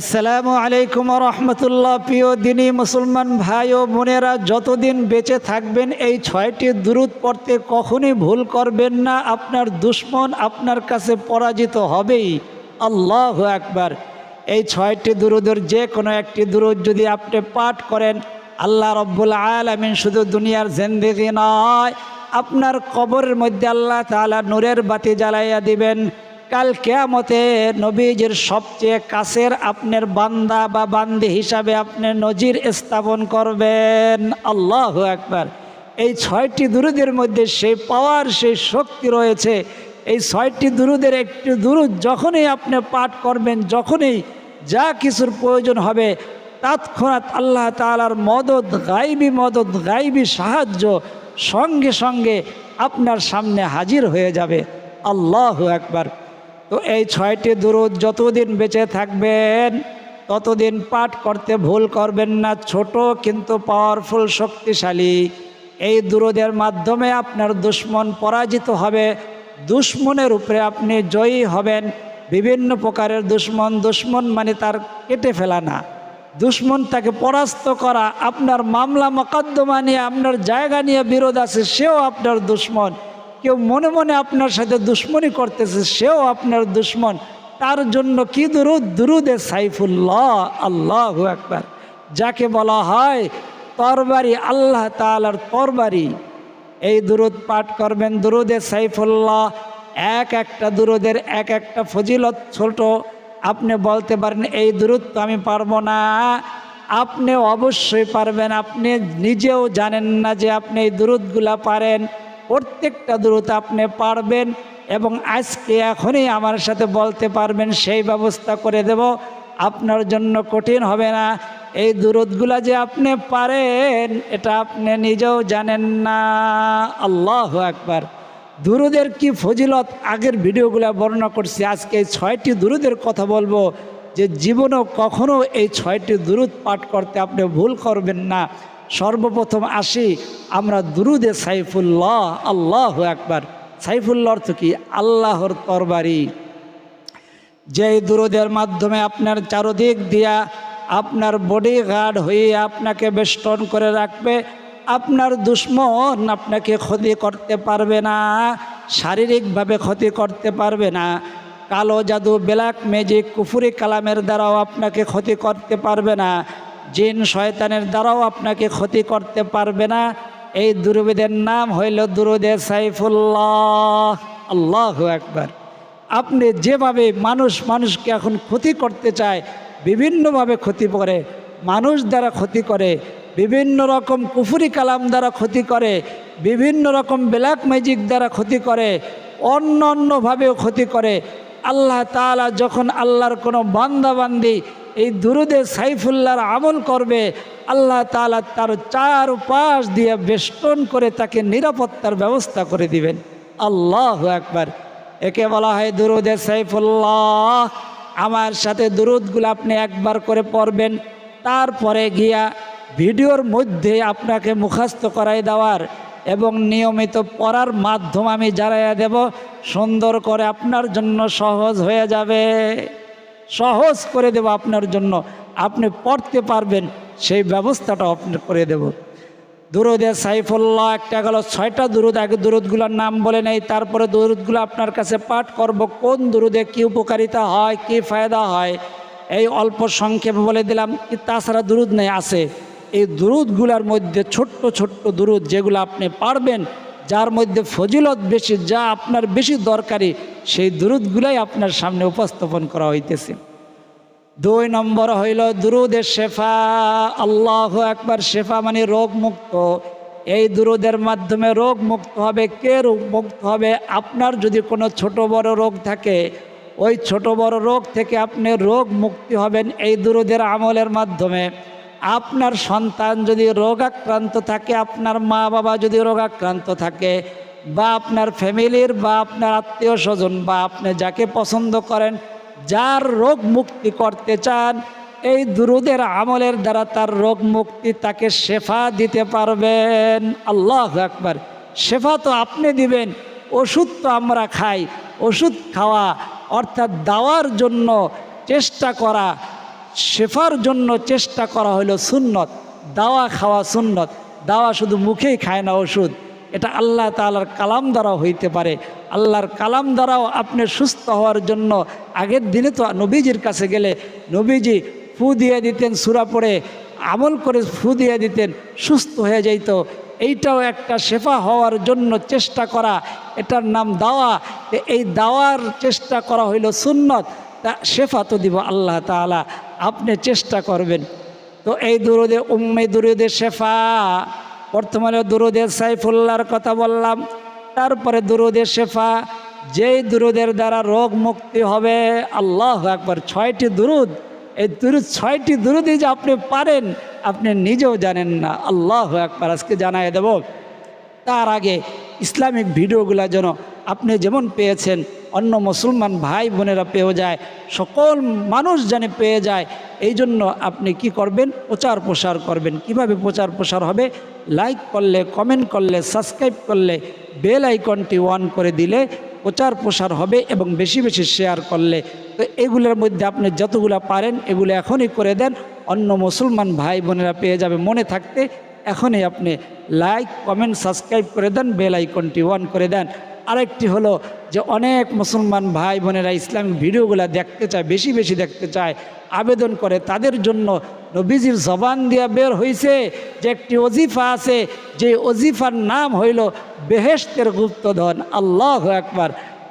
আসসালামু আলাইকুম রহমতুল্লাহ প্রিয় দিনী মুসলমান ভাই ও বোনেরা, যতদিন বেঁচে থাকবেন, এই ছয়টি দুরুদ পড়তে কখনই ভুল করবেন না। আপনার দুশ্মন আপনার কাছে পরাজিত হবেই। আল্লাহ একবার এই ছয়টি দুরুদের যে কোনো একটি দুরুদ যদি আপনি পাঠ করেন, আল্লাহ রব্বুল আলমিন শুধু দুনিয়ার জেন্দিগি নয়, আপনার কবরের মধ্যে আল্লাহ তাআলা নূরের বাতি জ্বালাইয়া দিবেন। কাল কেয়ামতে নবীজির সবচেয়ে কাছের আপনার বান্দা বা বান্দি হিসাবে আপনি নজির স্থাপন করবেন। আল্লাহ একবার এই ছয়টি দুরুদের মধ্যে সেই পাওয়ার, সেই শক্তি রয়েছে। এই ছয়টি দুরুদের একটি দুরুদ যখনই আপনি পাঠ করবেন, যখনই যা কিছুর প্রয়োজন হবে, তৎক্ষণাৎ আল্লাহ তালার মদত, গাইবি মদত, গাইবি সাহায্য সঙ্গে সঙ্গে আপনার সামনে হাজির হয়ে যাবে। আল্লাহ একবার তো এই ছয়টি দুরুদ যতদিন বেঁচে থাকবেন, ততদিন পাঠ করতে ভুল করবেন না, ছোট কিন্তু পাওয়ারফুল শক্তিশালী। এই দুরুদের মাধ্যমে আপনার দুশ্মন পরাজিত হবে, দুশ্মনের উপরে আপনি জয়ী হবেন। বিভিন্ন প্রকারের দুশ্মন দুশ্মন মানে তার কেটে ফেলা না। দুশ্মন তাকে পরাস্ত করা, আপনার মামলা মকদ্দমা নিয়ে, আপনার জায়গা নিয়ে বিরোধ আছে, সেও আপনার দুশ্মন। কেউ মনে মনে আপনার সাথে দুশ্মনী করতেছে, সেও আপনার দুশ্মন। তার জন্য কি দুরুদ? দুরুদে সাইফুল্লাহ, আল্লাহ একবার যাকে বলা হয় তরবারি, আল্লাহ তালার তরবারি। এই দুরুদ পাঠ করবেন দুরুদে সাইফুল্লাহ। এক একটা দুরুদের এক একটা ফজিলত ছোট। আপনি বলতে পারেন, এই দূরত তো আমি পারব না। আপনি অবশ্যই পারবেন। আপনি নিজেও জানেন না যে আপনি এই দূরতগুলা পারেন। প্রত্যেকটা দূরত আপনি পারবেন এবং আজকে এখনই আমার সাথে বলতে পারবেন, সেই ব্যবস্থা করে দেব। আপনার জন্য কঠিন হবে না। এই দূরতগুলা যে আপনি পারেন, এটা আপনি নিজেও জানেন না। আল্লাহ একবার দুরুদের কি ফজিলত? আগের ভিডিওগুলো বর্ণনা করছি। আজকে এই ছয়টি দুরুদের কথা বলব যে জীবনেও কখনো এই ছয়টি দুরুদ পাঠ করতে আপনি ভুল করবেন না। সর্বপ্রথম আসি আমরা দুরুদে সাইফুল্লাহ, আল্লাহ একবার সাইফুল্লাহ অর্থ কি? আল্লাহর তরবারি। যে দুরুদের মাধ্যমে আপনার চারদিক দিয়া আপনার বডি গার্ড হয়ে আপনাকে বেষ্টন করে রাখবে, আপনার দুশ্মন আপনাকে ক্ষতি করতে পারবে না, শারীরিকভাবে ক্ষতি করতে পারবে না, কালো জাদু ব্ল্যাক ম্যাজিক কুফুরি কালামের দ্বারাও আপনাকে ক্ষতি করতে পারবে না জিন শয়তানের দ্বারাও আপনাকে ক্ষতি করতে পারবে না। এই দুরুবেদের নাম হইল দুরুদে সাইফুল্লাহ। আল্লাহ একবার আপনি যেভাবে মানুষ মানুষকে এখন ক্ষতি করতে চায়, বিভিন্নভাবে ক্ষতি করে, মানুষ দ্বারা ক্ষতি করে, বিভিন্ন রকম কুফুরি কালাম দ্বারা ক্ষতি করে, বিভিন্ন রকম ব্ল্যাক ম্যাজিক দ্বারা ক্ষতি করে অন্য অন্যভাবেও ক্ষতি করে, আল্লাহ তালা যখন আল্লাহর কোনো বান্দাবান্দি এই দুরুদে সাইফুল্লাহর আমল করবে, আল্লাহ তালা তার চার পাশ দিয়ে বেষ্টন করে তাকে নিরাপত্তার ব্যবস্থা করে দিবেন। আল্লাহ একবার একে বলা হয় দুরুদে সাইফুল্লাহ। আমার সাথে দুরুদগুলো আপনি একবার করে পড়বেন। তারপরে গিয়া ভিডিওর মধ্যে আপনাকে মুখাস্ত করাই দেওয়ার এবং নিয়মিত পড়ার মাধ্যম আমি জানাইয়া দেব। সুন্দর করে আপনার জন্য সহজ হয়ে যাবে। সহজ করে দেব আপনার জন্য। আপনি পড়তে পারবেন, সেই ব্যবস্থাটা আপনি করে দেব। দুরুদে সাইফুল্লাহ, একটা গেল ছয়টা দুরুদ, আগে দুরুদগুলোর নাম বলে নেই, তারপরে দুরুদগুলো আপনার কাছে পাঠ করব, কোন দুরুদে কী উপকারিতা হয়, কী ফায়দা হয়? এই অল্প সংক্ষেপে বলে দিলাম কি, তাছাড়া দুরুদ নেই, আছে। এই দুরুদগুলোর মধ্যে ছোট্ট ছোট্ট দুরুদ যেগুলো আপনি পারবেন যার মধ্যে ফজিলত বেশি, যা আপনার বেশি দরকারি, সেই দুরুদগুলাই আপনার সামনে উপস্থাপন করা হইতেছে। দুই নম্বর হইল দুরুদের শেফা, আল্লাহ একবার শেফা মানে রোগ মুক্ত এই দুরুদের মাধ্যমে রোগ মুক্ত হবে, কে রোগ মুক্ত হবে? আপনার যদি কোনো ছোট বড় রোগ থাকে, ওই ছোট বড় রোগ থেকে আপনি রোগ মুক্তি হবেন এই দুরুদের আমলের মাধ্যমে। আপনার সন্তান যদি রোগাক্রান্ত থাকে, আপনার মা বাবা যদি রোগাক্রান্ত থাকে, বা আপনার ফ্যামিলির বা আপনার আত্মীয় স্বজন বা আপনি যাকে পছন্দ করেন, যার রোগ মুক্তি করতে চান, এই দুরুদের আমলের দ্বারা তার রোগ মুক্তি তাকে শেফা দিতে পারবেন। আল্লাহ একবার শেফা তো আপনি দিবেন, ওষুধ তো আমরা খাই, ওষুধ খাওয়া অর্থাৎ দাওয়ার জন্য চেষ্টা করা শেফার জন্য চেষ্টা করা হলো সুন্নত। দাওয়া খাওয়া সুন্নত। দাওয়া শুধু মুখেই খায় না ওষুধ। এটা আল্লাহ তালার কালাম দ্বারাও হইতে পারে। আল্লাহর কালাম দ্বারাও আপনি সুস্থ হওয়ার জন্য আগের দিনে তো নবীজির কাছে গেলে নবীজি ফু দিয়ে দিতেন, সুরা পড়ে, আমল করে ফু দিয়ে দিতেন, সুস্থ হয়ে যাইত। এইটাও একটা শেফা হওয়ার জন্য চেষ্টা করা। এটার নাম দাওয়া। এই দাওয়ার চেষ্টা করা হইল সুন্নত। তা শেফা তো দিব আল্লাহ তালা আপনি চেষ্টা করবেন। তো এই দুরুদে উম্মে দুরুদে শেফা, বর্তমানে দুরুদে সাইফুল্লাহর কথা বললাম। তারপরে দুরুদে শেফা, যেই দুরুদের দ্বারা রোগ মুক্তি হবে, আল্লাহ একবার ছয়টি দুরুদ। এই দুরুদ, ছয়টি দুরুদই যে আপনি পারেন, আপনি নিজেও জানেন না। আল্লাহ একবার আজকে জানাই দেব। তার আগে ইসলামিক ভিডিওগুলো যেন আপনি যেমন পেয়েছেন অন্য মুসলমান ভাই বোনেরা পেয়ে যায়, সকল মানুষ জানে পেয়ে যায়, এই জন্য আপনি কি করবেন? প্রচার প্রসার করবেন। কীভাবে প্রচার প্রসার হবে? লাইক করলে কমেন্ট করলে সাবস্ক্রাইব করলে বেল আইকনটি অন করে দিলে প্রচার প্রসার হবে এবং বেশি বেশি শেয়ার করলে। তো এগুলোর মধ্যে আপনি যতগুলো পারেন, এগুলো এখনই করে দেন। অন্য মুসলমান ভাই বোনেরা পেয়ে যাবে মনে থাকতে। এখনই আপনি লাইক কমেন্ট সাবস্ক্রাইব করে দেন বেল আইকনটি অন করে দেন। আরেকটি হলো যে অনেক মুসলমান ভাই বোনেরা ইসলামিক ভিডিওগুলো দেখতে চায়, বেশি বেশি দেখতে চায়, আবেদন করে। তাদের জন্য নবীজির জবান দিয়া বের হয়েছে যে একটি অজিফা আছে যে অজিফার নাম হইল বেহেস্তের গুপ্তধন। আল্লাহ একবার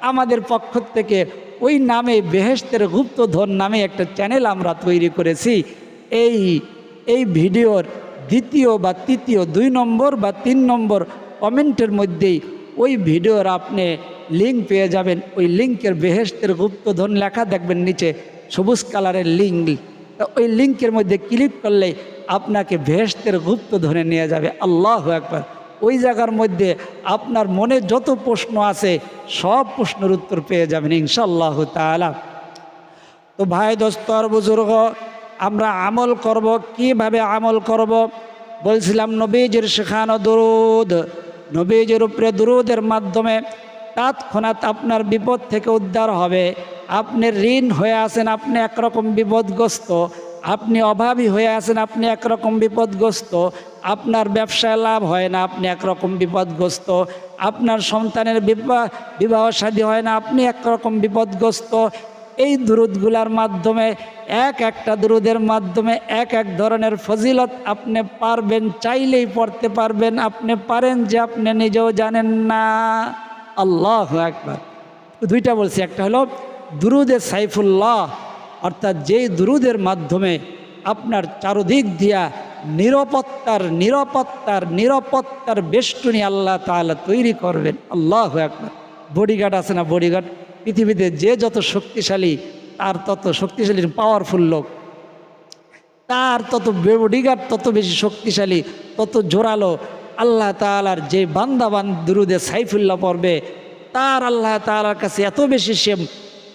আমাদের পক্ষ থেকে ওই নামে বেহেস্তের গুপ্তধন নামে একটা চ্যানেল আমরা তৈরি করেছি। এই এই ভিডিওর দ্বিতীয় বা তৃতীয়, দুই নম্বর বা তিন নম্বর কমেন্টের মধ্যেই ওই ভিডিওর আপনি লিঙ্ক পেয়ে যাবেন। ওই লিঙ্কের বেহেস্তের গুপ্তধন লেখা দেখবেন নিচে, সবুজ কালারের লিঙ্ক ওই লিঙ্কের মধ্যে ক্লিক করলে আপনাকে বেহেস্তের গুপ্তধনে নিয়ে যাবে। আল্লাহ একবার ওই জায়গার মধ্যে আপনার মনে যত প্রশ্ন আছে, সব প্রশ্নের উত্তর পেয়ে যাবেন ইনশাল্লাহ তালা তো ভাই দোস্তর বুজুর্গ, আমরা আমল করব, কীভাবে আমল করব? বলছিলাম নবীজির শেখানো দরুদ। নবীজির উপরে দরুদের মাধ্যমে তৎক্ষণাৎ আপনার বিপদ থেকে উদ্ধার হবে। আপনি ঋণ হয়ে আছেন, আপনি একরকম বিপদগ্রস্ত। আপনি অভাবী হয়ে আছেন, আপনি একরকম বিপদগ্রস্ত। আপনার ব্যবসায় লাভ হয় না, আপনি একরকম বিপদগ্রস্ত। আপনার সন্তানের বিবাহ বিবাহ শাদী হয় না, আপনি একরকম বিপদগ্রস্ত। এই দুরুদগুলার মাধ্যমে, এক একটা দুরুদের মাধ্যমে এক এক ধরনের ফজিলত আপনি পারবেন, চাইলেই পড়তে পারবেন, আপনি পারেন যে আপনি নিজেও জানেন না। আল্লাহ একবার দুইটা বলছি, একটা হলো দুরুদে সাইফুল্লাহ, অর্থাৎ যেই দুরুদের মাধ্যমে আপনার চারদিক দিয়া নিরাপত্তার নিরাপত্তার নিরাপত্তার বেষ্টনী আল্লাহ তাআলা তৈরি করবেন। আল্লাহ একবার বডিগার্ড আছে না বডিগার্ড? পৃথিবীতে যে যত শক্তিশালী, তার তত শক্তিশালী পাওয়ারফুল লোক। তার তত বডিগার্ড তত বেশি শক্তিশালী, তত জোরালো। আল্লাহ তালার যে বান্দাবান দুরুদে সাইফুল্লাহ পড়বে, তার আল্লাহ তালার কাছে এত বেশি সে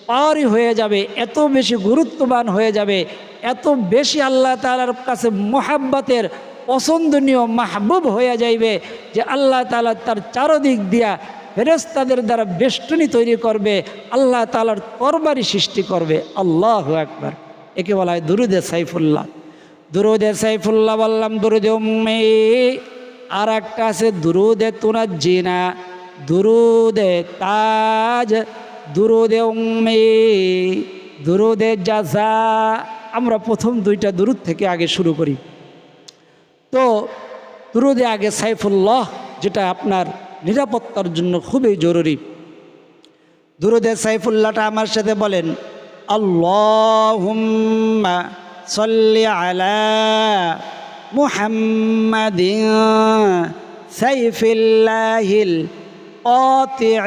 পাওয়ারই হয়ে যাবে, এত বেশি গুরুত্ববান হয়ে যাবে, এত বেশি আল্লাহ তালার কাছে মোহাব্বতের পছন্দনীয় মাহবুব হয়ে যাইবে যে আল্লাহ তালা তার চারদিক দিয়া ফেরেস্তাদের দ্বারা বেষ্টনী তৈরি করবে, আল্লাহ তালার তরবারি সৃষ্টি করবে। আল্লাহ একবার একে বলা হয় দুরুদে সাইফুল্লাহ। দুরুদে সাইফুল্লাহ বললাম, দুরুদে উম্মে। আর একটা আছে, দুরুদে তুনার জিনা দুরুদে তাজ, দুরুদে উম্মে। দুরুদে জাজা আমরা প্রথম দুইটা দুরুদ থেকে আগে শুরু করি। তো দুরুদে আগে সাইফুল্লাহ, যেটা আপনার নিরাপত্তার জন্য খুবই জরুরি দুরুদে সাইফুল্লাহটা আমার সাথে বলেন আল্লাহুম্মা সাল্লি আলা মুহাম্মাদিন সাইফিল্লাহিল قاطع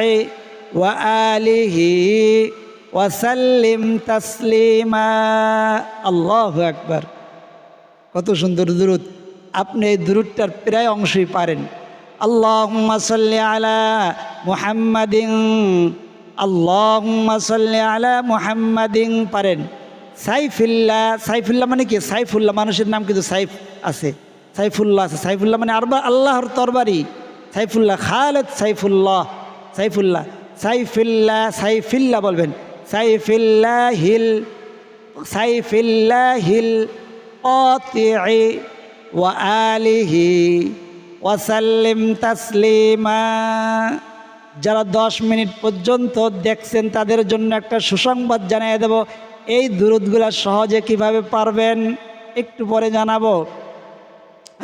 وآله وسلم تسليما আল্লাহু আকবার কত সুন্দর দুরুদ আপনি এই দুরুদটার প্রায় অংশই পারেন আল্লাহুম্মা সাল্লি আলা মুহাম্মাদিন আল্লাহুম্মা সাল্লি আলা মুহাম্মাদিন পারেন সাইফুল্লাহ সাইফুল্লাহ মানে কি সাইফুল্লাহ মানুষের নাম কিন্তু সাইফ আছে সাইফুল্লাহ আছে সাইফুল্লাহ মানে আরবা আল্লাহর তরবারি সাইফুল্লাহ খালেদ সাইফুল্লাহ সাইফুল্লাহ সাইফুল্লাহ সাইফিল্লাহ বলবেন সাইফিল্লাহ হিল সাইফিল্লাহিল قاطع وآله ওয়াসাল্লিম তাসলিমা। যারা দশ মিনিট পর্যন্ত দেখছেন, তাদের জন্য একটা সুসংবাদ জানিয়ে দেব। এই দুরুদগুলা সহজে কীভাবে পারবেন, একটু পরে জানাব।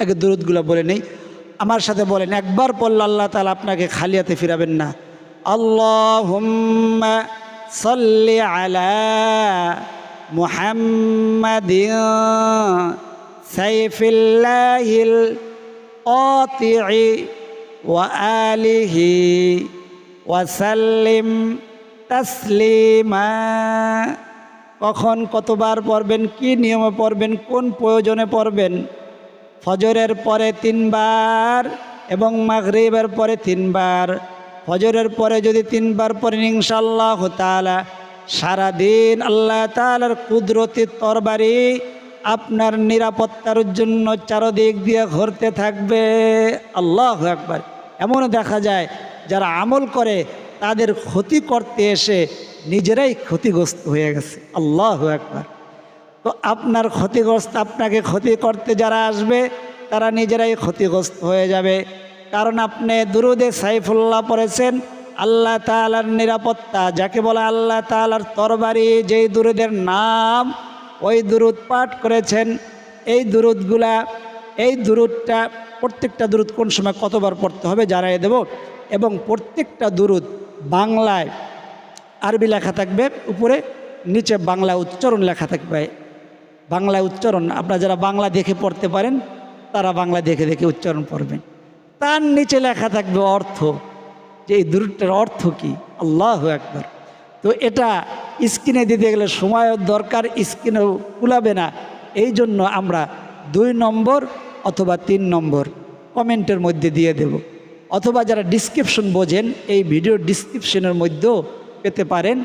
আগে দুরুদগুলো বলে নেই। আমার সাথে বলেন, একবার পড়লে আল্লাহ তালা আপনাকে খালি হাতে ফিরাবেন না। আল্লাহ সাল্লি আলা মুহাম্মাদ সাইফিল্লাহিল قاطع وآله وسلم تسليما কখন কতবার পড়বেন কি নিয়মে পড়বেন কোন প্রয়োজনে পড়বেন ফজরের পরে তিনবার এবং মাগরিবের পরে তিনবার ফজরের পরে যদি তিনবার পড়েন ইনশাল্লাহ তালা সারাদিন আল্লাহ তালার কুদরতি তরবারি আপনার নিরাপত্তার জন্য চারদিক দিয়ে ঘুরতে থাকবে। আল্লাহ একবার এমনও দেখা যায়, যারা আমল করে, তাদের ক্ষতি করতে এসে নিজেরাই ক্ষতিগ্রস্ত হয়ে গেছে। আল্লাহ একবার তো আপনার ক্ষতিগ্রস্ত, আপনাকে ক্ষতি করতে যারা আসবে, তারা নিজেরাই ক্ষতিগ্রস্ত হয়ে যাবে। কারণ আপনি দুরুদে সাইফুল্লাহ পড়েছেন, আল্লাহ তালার নিরাপত্তা, যাকে বলে আল্লাহ তালার তরবারি, যেই দুরুদের নাম ওই দুরুদ পাঠ করেছেন। এই দুরুদগুলা, এই দুরুদটা প্রত্যেকটা দুরুদ কোন সময় কতবার পড়তে হবে জানাই দেব। এবং প্রত্যেকটা দুরুদ বাংলায় আরবি লেখা থাকবে, উপরে নিচে বাংলা উচ্চারণ লেখা থাকবে। বাংলায় উচ্চারণ, আপনারা যারা বাংলা দেখে পড়তে পারেন, তারা বাংলা দেখে দেখে উচ্চারণ পড়বেন। তার নিচে লেখা থাকবে অর্থ। যে এই দুরুদটার অর্থ কি? আল্লাহ একবার তো এটা স্ক্রিনে দিতে গেলে সময়ও দরকার, স্ক্রিনেও কুলাবে না। এই জন্য আমরা দুই নম্বর অথবা তিন নম্বর কমেন্টের মধ্যে দিয়ে দেব। অথবা যারা ডিসক্রিপশন বোঝেন, এই ভিডিও ডিসক্রিপশনের মধ্যেও পেতে পারেন।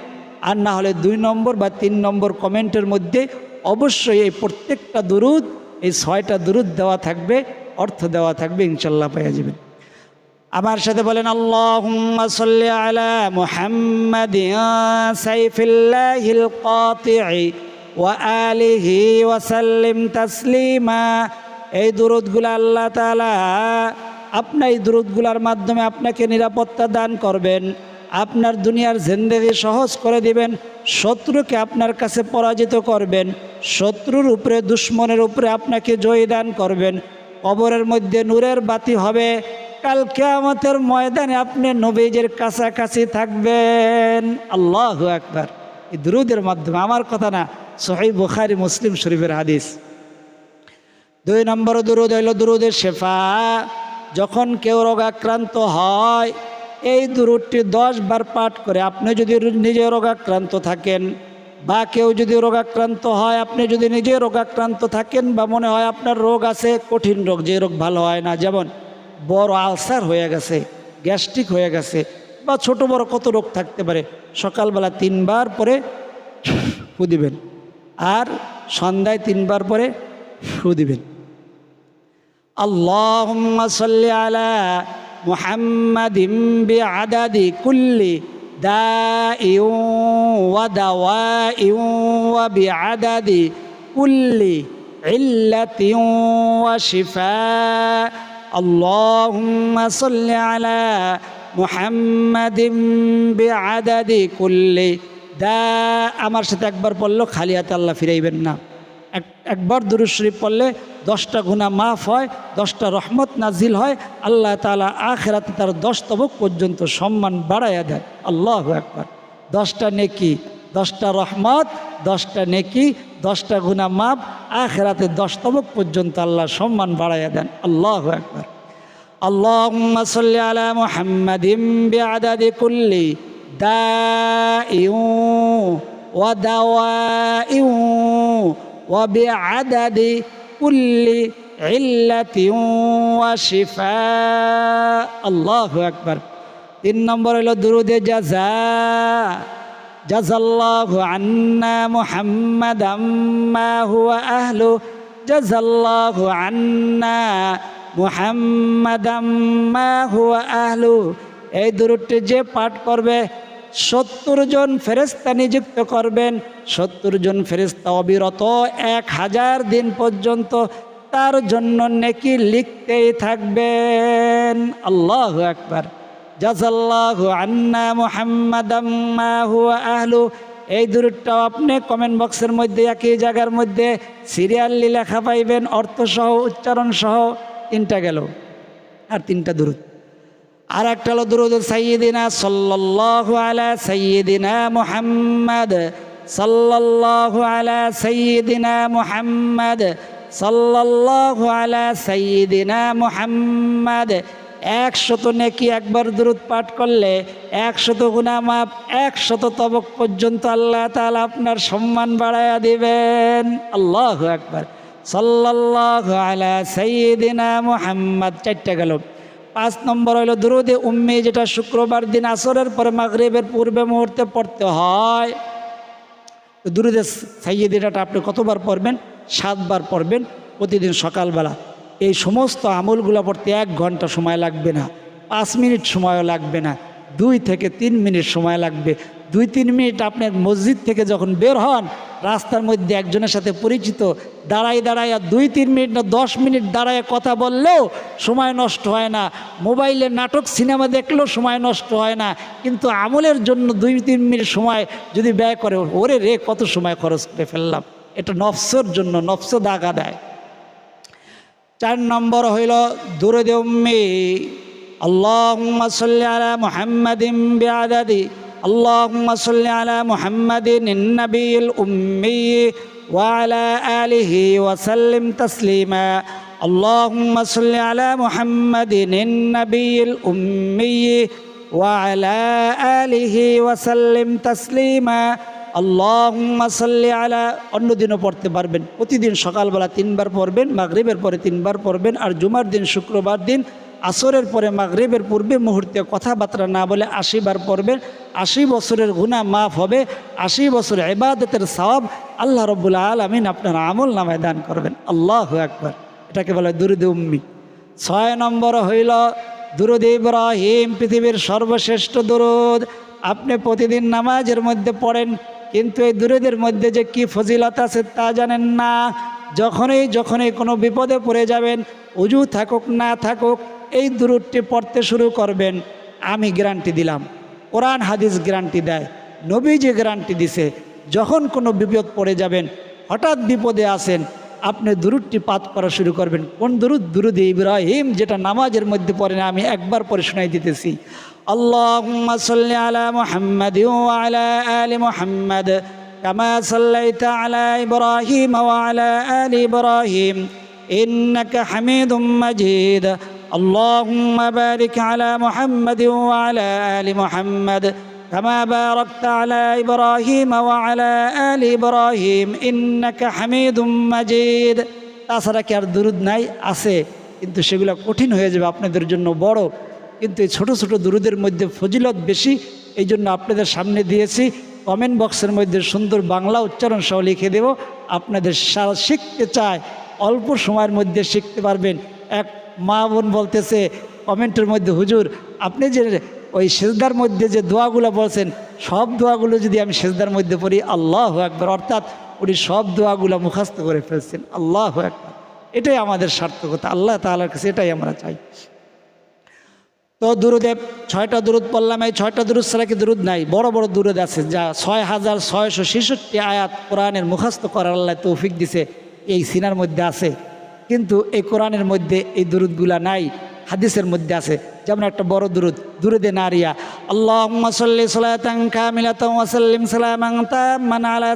আর না হলে দুই নম্বর বা তিন নম্বর কমেন্টের মধ্যে অবশ্যই এই প্রত্যেকটা দুরুদ, এই ছয়টা দুরুদ দেওয়া থাকবে, অর্থ দেওয়া থাকবে, ইনশাল্লাহ পাইয়া যাবেন। আমার সাথে বলেন, আল্লাহুম্মা সাল্লি আলা ওয়া আলিহি তাসলিমা। এই দুরুদগুলো আল্লাহ তাআলা আপনার এই দুরুদগুলোর মাধ্যমে আপনাকে নিরাপত্তা দান করবেন, আপনার দুনিয়ার জিন্দেগি সহজ করে দিবেন, শত্রুকে আপনার কাছে পরাজিত করবেন, শত্রুর উপরে, দুশ্মনের উপরে আপনাকে জয়ী দান করবেন। কবরের মধ্যে নূরের বাতি হবে কাল কেয়ামতের ময়দানে আপনি নবীজের কাছাকাছি থাকবেন। আল্লাহ একবার এই দুরুদের মাধ্যমে। আমার কথা না, সহি বুখারি, মুসলিম শরীফের হাদিস। দুই নম্বর দুরুদ হইল দুরুদের শেফা। যখন কেউ রোগাক্রান্ত হয়, এই দুরুদটি দশ বার পাঠ করে আপনি যদি নিজে রোগাক্রান্ত থাকেন বা কেউ যদি রোগাক্রান্ত হয়, আপনি যদি নিজে রোগাক্রান্ত থাকেন বা মনে হয় আপনার রোগ আছে, কঠিন রোগ, যে রোগ ভালো হয় না, যেমন বড় আলসার হয়ে গেছে গ্যাস্ট্রিক হয়ে গেছে বা ছোট বড় কত রোগ থাকতে পারে সকালবেলা তিনবার পরে ফু দিবেন আর সন্ধ্যায় তিনবার পরে ফু দিবেন اللهم صل على محمد بعدد كل داء ودواء وبعدد كل علة وشفاء اللهم صل على محمد بعدد كل দা আমার সাথে একবার পড়লো খালি হাতে আল্লাহ ফিরাইবেন না এক একবার দুরুদ শরীফ পড়লে দশটা গুণা মাফ হয় দশটা রহমত নাজিল হয় আল্লাহ তালা আখেরাতে তার দশ তবক পর্যন্ত সম্মান বাড়াইয়া দেন আল্লাহ একবার দশটা নেকি দশটা রহমত দশটা নেকি দশটা গুণা মাপ আখেরাতে দশ তবক পর্যন্ত আল্লাহ সম্মান বাড়াইয়া দেন আল্লাহ একবার اللهم صل على محمد بعدد كل داء ودواء وبعدد كل علة وشفاء الله أكبر তিন নম্বর হলো দুরুদে জাজা জাজাল্লাহু আন্না মুহাম্মাদ আম্মা হুয়া আহলু জাজাল্লাহু আন্না মুহাম্মাদ আম্মা হুয়া আহলু। এই দুরুদটি যে পাঠ করবে, সত্তর জন ফেরেস্তা নিযুক্ত করবেন, সত্তর জন ফেরেস্তা অবিরত এক হাজার দিন পর্যন্ত তার জন্য নেকি লিখতেই থাকবেন। আল্লাহ একবার জাজাল্লাহু আন্না মুহাম্মাদাম মা হুয়া আহলু। এই দূরটাও আপনি কমেন্ট বক্সের মধ্যে, একই জায়গার মধ্যে সিরিয়ালি লেখা পাইবেন, অর্থসহ উচ্চারণ সহ তিনটা গেল। আর তিনটা দূরত আর একটা হলো দুরুদ সাইয়্যিদিনা সাল্লাল্লাহু আলা সাইয়্যিদিনা মুহাম্মদ সাল্লাল্লাহু আলা সাইয়্যিদিনা মুহাম্মদ সাল্লাল্লাহু আলা সাইয়্যিদিনা মুহাম্মদ একশত নেকি একবার দূরত পাঠ করলে একশত গুণা মাপ একশত তবক পর্যন্ত আল্লাহ তালা আপনার সম্মান বাড়ায়া দিবেন। আল্লাহ একবার সাল্লাল্লাহু আলা সাইয়্যিদিনা মুহাম্মদ। চারটা গেল। পাঁচ নম্বর হলো দুরুদে উম্মি যেটা শুক্রবার দিন আসরের পরে মাগরিবের পূর্বে মুহূর্তে পড়তে হয়। দুরুদে সাইয়েদিনাটা আপনি কতবার পড়বেন? সাতবার পড়বেন প্রতিদিন সকালবেলা। এই সমস্ত আমলগুলো পড়তে এক ঘণ্টা সময় লাগবে না, পাঁচ মিনিট সময়ও লাগবে না, দুই থেকে তিন মিনিট সময় লাগবে। দুই তিন মিনিট আপনার মসজিদ থেকে যখন বের হন, রাস্তার মধ্যে একজনের সাথে পরিচিত দাঁড়াই আর দুই তিন মিনিট না দশ মিনিট দাঁড়ায় কথা বললেও সময় নষ্ট হয় না। মোবাইলে নাটক, সিনেমা দেখলেও সময় নষ্ট হয় না, কিন্তু আমলের জন্য দুই তিন মিনিট সময় যদি ব্যয় করে, ওরে রে কত সময় খরচ করে ফেললাম। এটা নফসর জন্য, নফস দাগা দেয়। চার নম্বর হইল দুরুদ উম্মি আল্লাহুম্মা সাল্লি আলা মুহাম্মাদিন বিআদাদি আল্লাহুম্মা সাল্লি আলা মুহাম্মাদিন নবিয়িল উম্মি ওয়া আলা আলিহি ওয়া সাল্লিম তাসলিমা اللهم صل على محمد النبي الأمي وعلى آله وسلم تسليما আল্লাহুম্মা সাল্লি আলা অন্যদিনও পড়তে পারবেন। প্রতিদিন সকালবেলা তিনবার পড়বেন, মাগরিবের পরে তিনবার পড়বেন, আর জুমার দিন, শুক্রবার দিন, আসরের পরে মাগরিবের পূর্বে মুহূর্তে কথাবার্তা না বলে আশি বার পড়বেন। আশি বছরের গুণা মাফ হবে, আশি বছর এবাদতের সওয়াব আল্লাহ রব্বুল আলমিন আপনার আমল নামায় দান করবেন। আল্লাহ একবার এটাকে বলে দুরুদে উম্মি। ছয় নম্বর হইল, দুরুদ ইব্রাহিম, পৃথিবীর সর্বশ্রেষ্ঠ দুরুদ। আপনি প্রতিদিন নামাজের মধ্যে পড়েন কিন্তু এই দুরুদের মধ্যে যে কি ফজিলত আছে তা জানেন না। যখনই যখনই কোনো বিপদে পড়ে যাবেন, উজু থাকুক, না থাকুক, এই দুরুদটি পড়তে শুরু করবেন। আমি গ্যারান্টি দিলাম। কোরআন, হাদিস গ্যারান্টি দেয়। নবীজি গ্যারান্টি দিছে। যখন কোনো বিপদ পড়ে যাবেন, হঠাৎ বিপদে আসেন আপনি দুরুদটি পাঠ করা শুরু করবেন। কোন দুরুদ দুরুদ ইব্রাহিম, যেটা নামাজের মধ্যে পড়েন আমি একবার পরে শোনাই দিতেছি। اللهم صل على محمد وعلى آل محمد كما صليت على إبراهيم وعلى آل إبراهيم إنك حميد مجيد اللهم بارك على محمد وعلى آل محمد كما باركت على إبراهيم وعلى آل إبراهيم إنك حميد مجيد তাছাড়া কি আর দুরুদ নাই আছে কিন্তু সেগুলো কঠিন হয়ে যাবে আপনাদের জন্য বড় কিন্তু এই ছোটো ছোটো দুরুদের মধ্যে ফজিলত বেশি, এই জন্য আপনাদের সামনে দিয়েছি। কমেন্ট বক্সের মধ্যে সুন্দর বাংলা উচ্চারণ সহ লিখে দেব। আপনাদের সারা শিখতে চায়, অল্প সময়ের মধ্যে শিখতে পারবেন। এক মা বোন বলতেছে, কমেন্টের মধ্যে, হুজুর, আপনি যে ওই সেজদার মধ্যে যে দোয়াগুলো বলছেন, সব দোয়াগুলো যদি আমি সেজদার মধ্যে পড়ি, আল্লাহ একবার অর্থাৎ উনি সব দোয়াগুলো মুখস্থ করে ফেলছেন, আল্লাহ একবার এটাই আমাদের সার্থকতা, আল্লাহ তালার কাছে এটাই আমরা চাই। তো দুরুদেব ছয়টা দুরুদ পড়লাম, এই ছয়টা দুরুদ ছাড়া কি দুরুদ নাই? বড় বড় দুরুদ আছে, যা ছয় হাজার ছয়শো ছেষট্টি আয়াত কোরআনের মুখস্থ করার আল্লাহ তৌফিক দিছে, এই সিনার মধ্যে আছে। কিন্তু এই কোরআনের মধ্যে এই দুরুদগুলা নাই, হাদিসের মধ্যে আছে। যেমন একটা বড় দুরুদ, দুরুদে নারিয়া, আল্লাহুম্মা সাল্লি সালাতান কামিলাতান ওয়া সাল্লিম সালামান তাম্মান আলা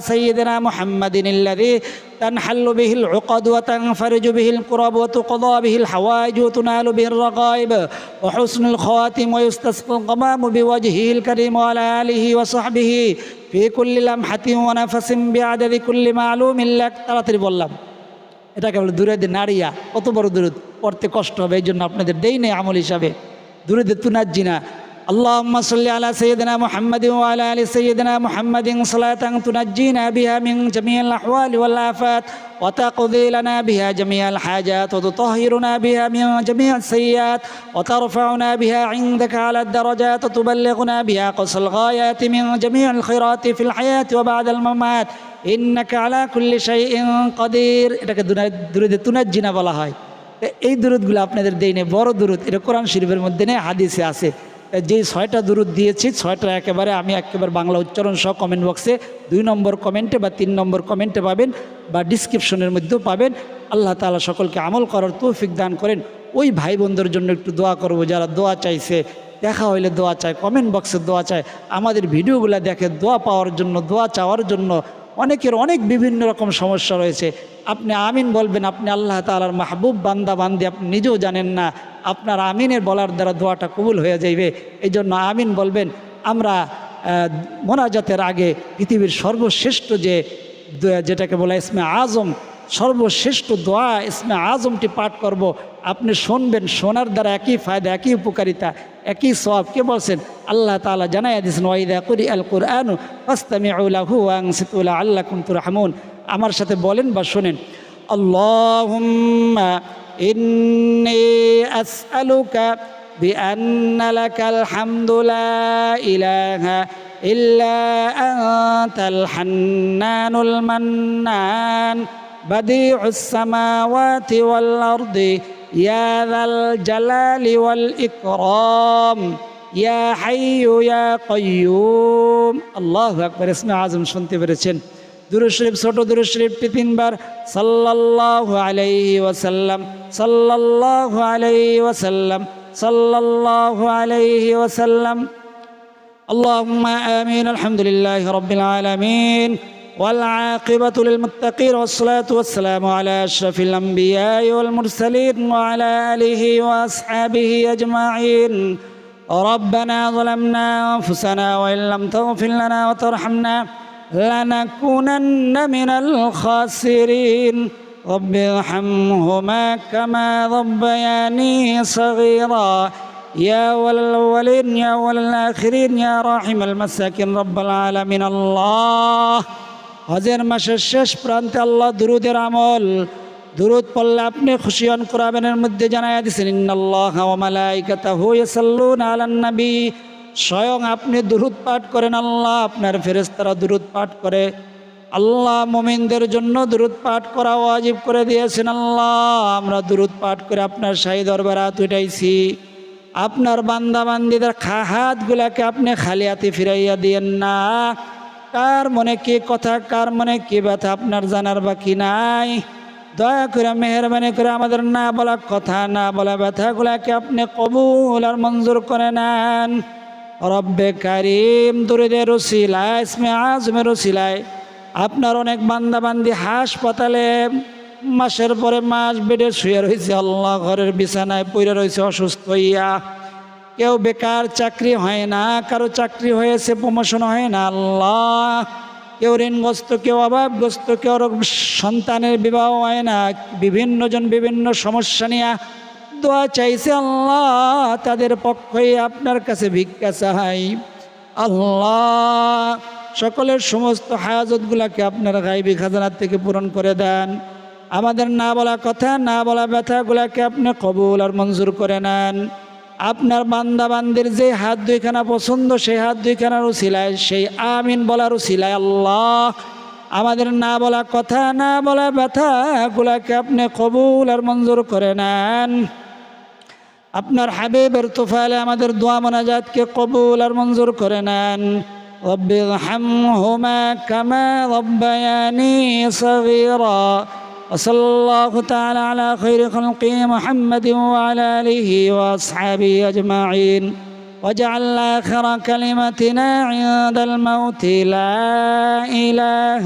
তুকদা বিহিল হাওয়াইজ ওয়া তুনালু বিহির রাগাইব ওয়া হুসনুল খাওয়াতিম ওয়া ইস্তাসকাল গামামু বিওয়াজহিল কারীম ওয়া আলা আলিহি ওয়া সাহবিহি। ফি কুল্লি লামহাতিন ওয়া নাফাসিন বিআদাদি কুল্লি মা'লুমিন লাক। তাড়াতাড়ি বললাম, এটাকে বলে দূরে নারিয়া। কত বড় দূরত? পড়তে কষ্ট হবে এই জন্য আপনাদের দেই নেই আমল হিসাবে। দূরে তুনাজ্জিনা। اللهم صل على سيدنا محمد وعلى ال سيدنا محمد صلاة تنجينا بها من جميع الاحوال والافات وتقضي لنا بها جميع الحاجات وتطهرنا بها من جميع السيئات وترفعنا بها عندك على الدرجات وتبلغنا بها قصى الغايات من جميع الخيرات في الحياة وبعد الممات إنك على كل شيء قدير এটাকে দুরুদে তুনাজ্জিনা বলা হয় তো এই দুরুদগুলো আপনাদের দেইনে বড় দুরুদ এটা কোরআন শরীফের মধ্যে নেই হাদিসে আছে যে ছয়টা দুরুদ দিয়েছি, ছয়টা একেবারে আমি একেবারে বাংলা উচ্চারণ সহ কমেন্ট বক্সে দুই নম্বর কমেন্টে বা তিন নম্বর কমেন্টে পাবেন বা ডিসক্রিপশনের মধ্যেও পাবেন। আল্লাহ তাআলা সকলকে আমল করার তৌফিক দান করেন। ওই ভাই বোনদের জন্য একটু দোয়া করব, যারা দোয়া চাইছে, দেখা হইলে দোয়া চায় কমেন্ট বক্সে দোয়া চায়। আমাদের ভিডিওগুলো দেখে দোয়া পাওয়ার জন্য, দোয়া চাওয়ার জন্য অনেকের অনেক বিভিন্ন রকম সমস্যা রয়েছে। আপনি আমিন বলবেন, আপনি আল্লাহ তালার মাহবুব বান্দা, বান্দি, আপনি নিজেও জানেন না। আপনার আমিনের বলার দ্বারা দোয়াটা কবুল হয়ে যাইবে। এই জন্য আমিন বলবেন, আমরা মোনাজাতের আগে পৃথিবীর সর্বশ্রেষ্ঠ যে, যেটাকে বলা ইসমে আজম সর্বশ্রেষ্ঠ দোয়া ইসমে আজমটি পাঠ করব আপনি শুনবেন শোনার দ্বারা একই ফায়দা একই উপকারিতা একই সব কে বলছেন আল্লাহ তাআলা জানাই দিয়েছেন ওয়াইদা করি আল কুরআনু ফাস্তামিউলাহু ওয়াংসিতুলা আল্লাহ কুনতুর রহমুন আমার সাথে বলেন বা শোনেন আল্লাহুম্মা ইন্নী আসআলুকা بأن لك الحمد لا إله إلا أنت الحنان المنان بديع السماوات والأرض يا ذا الجلال والإكرام يا حي يا قيوم الله أكبر اسم আজম শুনতে পেরেছেন দুরুদ শরীফ ছোট দুরুদ শরীফটি তিনবার সাল্লাল্লাহু আলাইহি ওয়াসাল্লাম সাল্লাল্লাহু আলাইহি ওয়াসাল্লাম সাল্লাল্লাহু আলাইহি ওয়াসাল্লাম اللهم آمين الحمد لله رب العالمين والعاقبة للمتقين والصلاة والسلام على أشرف الأنبياء والمرسلين وعلى آله وأصحابه أجمعين. ربنا ظلمنا أنفسنا وإن لم تغفر لنا وترحمنا لنكونن من الخاسرين. رب ارحمهما كما ربياني صغيرا. يا أول الأولين يا أول الآخرين يا راحم المساكين رب العالمين. الله হজের মাসের শেষ প্রান্তে আল্লাহ দুরুদের আমল। দুরুদ পড়লে আপনি খুশিয়ন কোরআনের মধ্যে জানাইয়া দিয়েছেন ইন্নাল্লাহ স্বয়ং আপনি দুরুদ পাঠ করেন, আল্লাহ আপনার ফেরেশতারা দুরুদ পাঠ করে। আল্লাহ মোমিনদের জন্য দুরুদ পাঠ করা ওয়াজিব করে দিয়েছেন, আল্লাহ। আমরা দুরুদ পাঠ করে আপনার শাহী দরবারাত উঠাইছি। আপনার বান্দা বান্দিদের খা হাতগুলাকে আপনি খালি হাতে ফিরাইয়া দিয়েন না। কার মনে কি কথা, কার মনে কি ব্যথা আপনার জানার বাকি নাই? দয়া করে, মেহরবানি করে আমাদের না বলা কথা, না বলা ব্যথাগুলাকে আপনি কবুল আর মঞ্জুর করে নেন। রব্বে কারিম, দরিদের রসিলায়, ইসমে আজমের রসিলায় আপনার অনেক বান্দাবান্দি হাসপাতালে মাসের পরে মাস বেডে শুয়ে রয়েছে আল্লাহ ঘরের বিছানায় পড়ে রয়েছে অসুস্থ হইয়া। কেউ বেকার চাকরি হয় না, কারও চাকরি হয়েছে প্রমোশন হয় না, আল্লাহ। কেউ ঋণগ্রস্ত, কেউ অভাবগ্রস্ত, কেউ সন্তানের বিবাহ হয় না বিভিন্ন জন বিভিন্ন সমস্যা নিয়ে দোয়া চাইছে আল্লাহ, তাদের পক্ষে আপনার কাছে ভিক্ষা চাই। আল্লাহ, সকলের সমস্ত হায়াজতগুলাকে আপনার গাইবী খাজানার থেকে পূরণ করে দেন। আমাদের না বলা কথা, না বলা ব্যথাগুলাকে আপনি কবুল আর মঞ্জুর করে নেন। আপনার বান্দা বান্দির যে হাত দুইখানা পছন্দ সেই হাত দুইখানারও সিলায় সেই আমিন বলারও সিলায় আল্লাহ আমাদের না বলা কথা না বলা ব্যথাগুলাকে আপনি কবুল আর মঞ্জুর করে নেন আপনার হাবিবের তোফালে আমাদের দোয়া মোনাজাতকে কবুল আর মঞ্জুর করে নেন رب ارحمهما كما ربياني صغيرا وصلى الله تعالى على خير خلقه محمد وعلى اله واصحابه اجمعين واجعل اخر كلمتنا عند الموت لا اله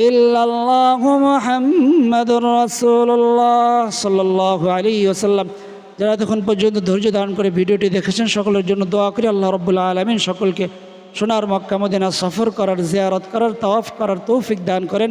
الا الله محمد رسول الله صلى الله عليه وسلم যারা এতক্ষণ পর্যন্ত ধৈর্য ধারণ করে ভিডিওটি দেখেছেন সকলের জন্য দোয়া করি আল্লাহ রব্বুল্লাহ আলমিন সকলকে সোনার মক্কা মদিনা সফর করার জিয়ারত করার তওয়াফ করার তৌফিক দান করেন